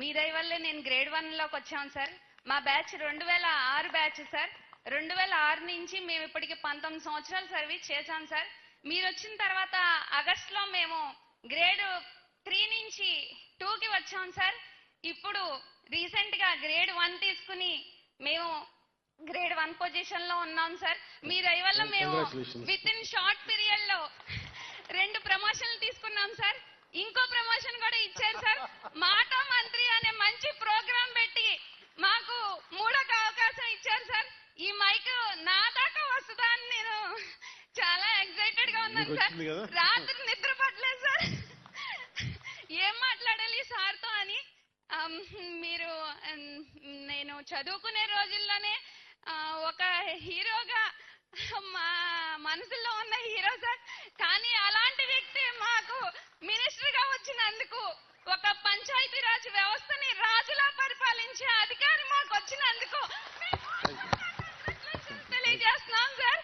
మీ దయ వల్లే నేను గ్రేడ్ వన్లోకి వచ్చాను సార్. మా బ్యాచ్ రెండు వేల ఆరు బ్యాచ్ సార్. రెండు వేల ఆరు నుంచి మేము ఇప్పటికి పంతొమ్మిది సంవత్సరాలు సర్వీస్ చేశాం సార్. మీరు వచ్చిన తర్వాత ఆగస్ట్లో మేము గ్రేడ్ త్రీ నుంచి టూకి వచ్చాం సార్. ఇప్పుడు రీసెంట్గా గ్రేడ్ వన్ తీసుకుని మేము గ్రేడ్ వన్ పొజిషన్లో ఉన్నాం సార్. మీ దయ వల్ల మేము. విత్ ఇన్ షార్ట్ పీరియడ్లో రెండు ప్రమోషన్లు తీసుకున్నాం సార్. వచ్చింది కదా? రాత్రి నిద్ర పట్టలేదు సార్. ఏం మాట్లాడాలి సార్తో అని? మీరు నేను చదువుకునే రోజుల్లోనే ఒక హీరోగా మా మనసులో ఉన్న హీరో సార్. కానీ అలాంటి వ్యక్తి మాకు మినిస్టర్గా వచ్చినందుకు ఒక పంచాయతీరాజ్ వ్యవస్థని రాజులా పరిపాలించే అధికారి మాకు వచ్చినందుకు తెలియజేస్తున్నాం సార్.